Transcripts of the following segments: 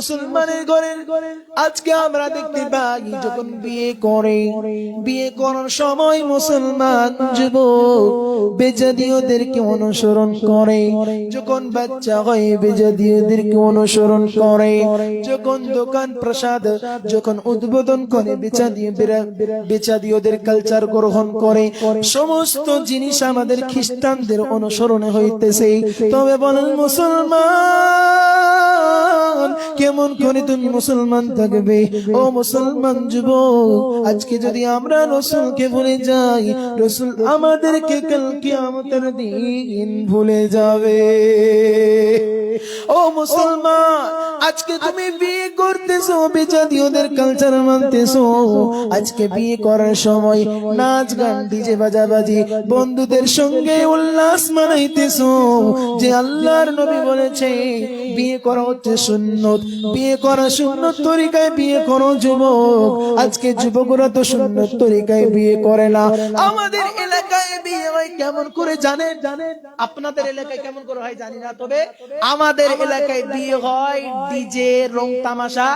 মুসলমানের ঘরে আজকে আমরা দেখতে পাই যখন বিয়ে করে, বিয়ে করার সময় মুসলমান যুবক বেজাদিওদেরকে অনুসরণ করে। যখন বাচ্চা হয় বেজাদিওদেরকে অনুসরণ করে। যখন দোকান প্রসাদ যখন উদ্বোধন করে বেচাদিও বেচাদিওদের কালচার গ্রহণ করে। সমস্ত জিনিস আমাদের খ্রিস্টানদের অনুসরণে হইতেছে। তবে বলেন মুসলমান কেমন করে তুমি মুসলমান থাকবে? ও মুসলমান যুবক, আজকে যদি আমরা রসুলকে ভুলে যাই, রসুল আমাদেরকে কালকে আমাদের দিন ভুলে যাবে। ও মুসলমান, আজকে তুমি বিয়ে করতেছো বেচাদি ওদের কালচার মানতেছো। আজকে বিয়ে করার সময় নাচ গান, ডিজে বাজাবাজি, বন্ধুদের সঙ্গে উল্লাস মানাইতেছো। যে আল্লাহর নবী বলেছে বিয়ে করা হচ্ছে সুন্নত। বিয়ে করা সুন্নত তরিকায় বিয়ে করো যুবক। আজকে যুবকরা তো সুন্নত তরিকায় বিয়ে করে না। আমাদের এলাকায় বিয়ে হয় কেমন করে জানেন? জানেন আপনাদের এলাকায় কেমন করে হয় জানি না, তবে আমাদের এলাকায় বিয়ে হয় ডিজে, রং তামাশা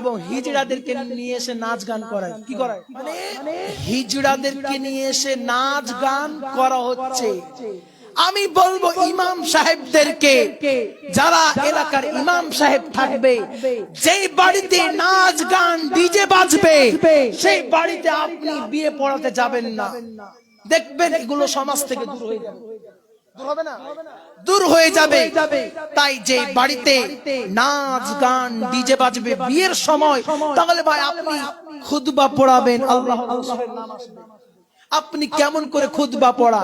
এবং হিজড়াদেরকে নিয়ে এসে নাচ গান করায়। কি করায়? মানে হিজড়াদেরকে নিয়ে এসে নাচ গান করা হচ্ছে। আমি বলব ইমাম সাহেবদেরকে, যারা এলাকার ইমাম সাহেব থাকবে, যেই বাড়িতে নাচ গান ডিজে বাজবে, সেই বাড়িতে আপনি বিয়ে পড়াতে যাবেন না। দেখবেন এগুলো সমাজ থেকে দূর হয়ে যাবে। দূর হয়ে যাবে। তাই যে বাড়িতে নাচ গান ডিজে বাজবে বিয়ের সময়, তাহলে ভাই আপনি খুদবা পড়াবেন, আল্লাহ নাম আসবে। আপনি কেমন করে খুদবা পড়া?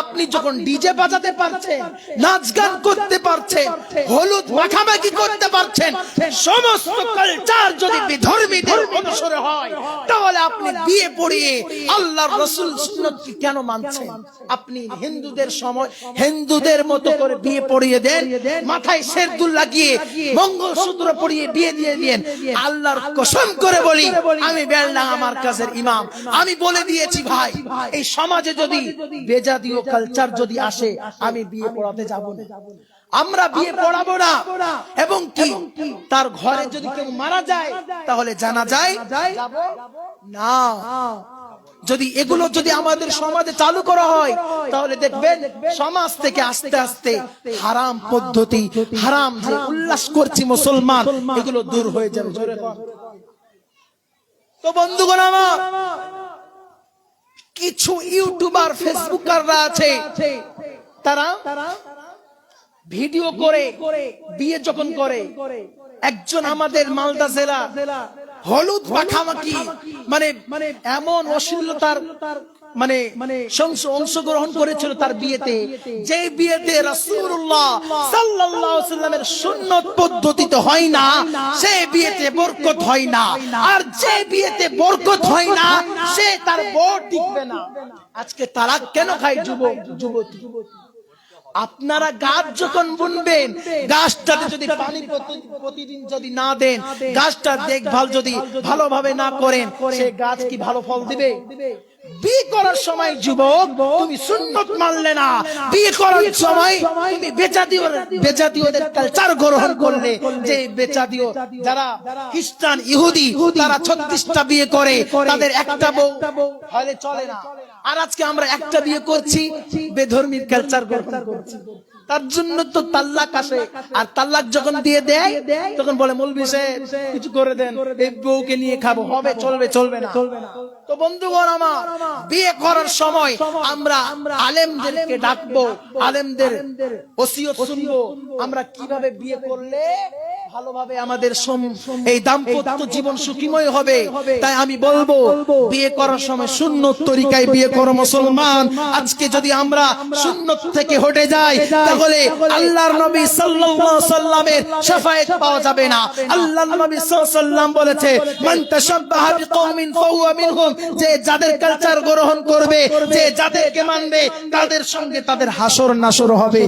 আপনি যখন ডিজে বাজাতে পারছেন নাচ গান করতে পারছেন হলুদ মাখামাখি করতে পারছেন সমস্ত কালচার যদি বিধর্মীদের অনুসরণে হয় তাহলে আপনি বিয়ে পড়িয়ে আল্লাহর রসুল সুন্নতকে কেন মানছেন? আপনি হিন্দুদের সময় হিন্দুদের মতো করে বিয়ে পড়িয়ে দেন মাথায় শেরদুল লাগিয়ে মঙ্গলসূত্র পরিয়ে বিয়ে দিয়ে দেন আল্লাহর কসম করে বলি আমি বেলনা আমার কাছের ইমাম। আমি বলে দিয়েছি ভাই এই সমাজে যদি বেজাতীয় কালচার যদি আসে আমি বিয়ে পড়াতে যাব না। আমরা বিয়ে পড়াবো না। এবং কি? তার ঘরে যদি কেউ মারা যায় তাহলে জানা যায় না। যদি এগুলো যদি আমাদের সমাজে চালু করা হয় তাহলে দেখবেন সমাজ থেকে আস্তে আস্তে হারাম পদ্ধতি হারাম যে উল্লাস করছি মুসলমান এগুলো দূর হয়ে যাবে। তো বন্ধুগণ আমার কিছু ইউটিউবার, ফেসবুকাররা আছে, তারা ভিডিও করে, বিয়ে যখন করে, একজন আমাদের মালদা জেলা, হলুদ মাখামাখি মানে মানে এমন অশ্লীলতার মানে মানে অংশ অংশগ্রহণ করেছিল তার বিয়েতে। যে বিয়েতে রাসূলুল্লাহ সাল্লাল্লাহু আলাইহি সাল্লামের সুন্নত পদ্ধতিতে হয় না সে বিয়েতে বরকত হয় না। আর যে বিয়েতে বরকত হয় না সে তার বর টিকবে না। আজকে তারা কেন খায় যুবক? যুবতী। আপনারা গাছ যখন বুনবেন গাছটাতে যদি পানি প্রতিদিন যদি না দেন গাছটার দেখভাল যদি ভালোভাবে না করেন সে গাছ কি ভালো ফল দিবে? বিয়ে করার সময় যুবক তুমি সুন্নত মানলে না। বিয়ে করার সময় তুমি কালচার গ্রহণ করলে যে যারা খ্রিস্টান ইহুদি তারা ছত্রিশটা বিয়ে করে তাদের একটা বউ হলে চলে না। আর আজকে আমরা একটা বিয়ে করছি বেধর্মীর কালচার গ্রহণ করছি। তার জন্য তো তাল্লাক আসে। আর তাল্লাক যখন দিয়ে দেয় তখন বলে মৌলবি কিছু করে দেন। এই বউকে নিয়ে খাব। হবে চলবে চলবে না। তো বন্ধুগণ আমার বিয়ে করার সময় আমরা আলেমদেরকে ডাকবো। আলেমদের ওসিয়ত শুনব। আমরা কীভাবে বিয়ে করলে ভালোভাবে আমাদের এই দাম্পত্য জীবন সুখীময় হবে। তাই আমি বলব বিয়ে করার সময় সুন্নত তরিকায় বিয়ে করো মুসলমান। আজকে যদি আমরা সুন্নত থেকে হটে যাই তাহলে আল্লাহর নবী সাল্লাল্লাহু সাল্লামের শাফায়েত পাওয়া যাবে না। আল্লাহর নবী সাল্লাল্লাহু সাল্লাম বলেছে মান তাশাব্বাহা বিকওমিন ফাহুয়া মিনহুম যে যাদের কালচার গ্রহণ করবে যে যাদেরকে মানবে তাদের সঙ্গে তাদের হাসর নাসর হবে।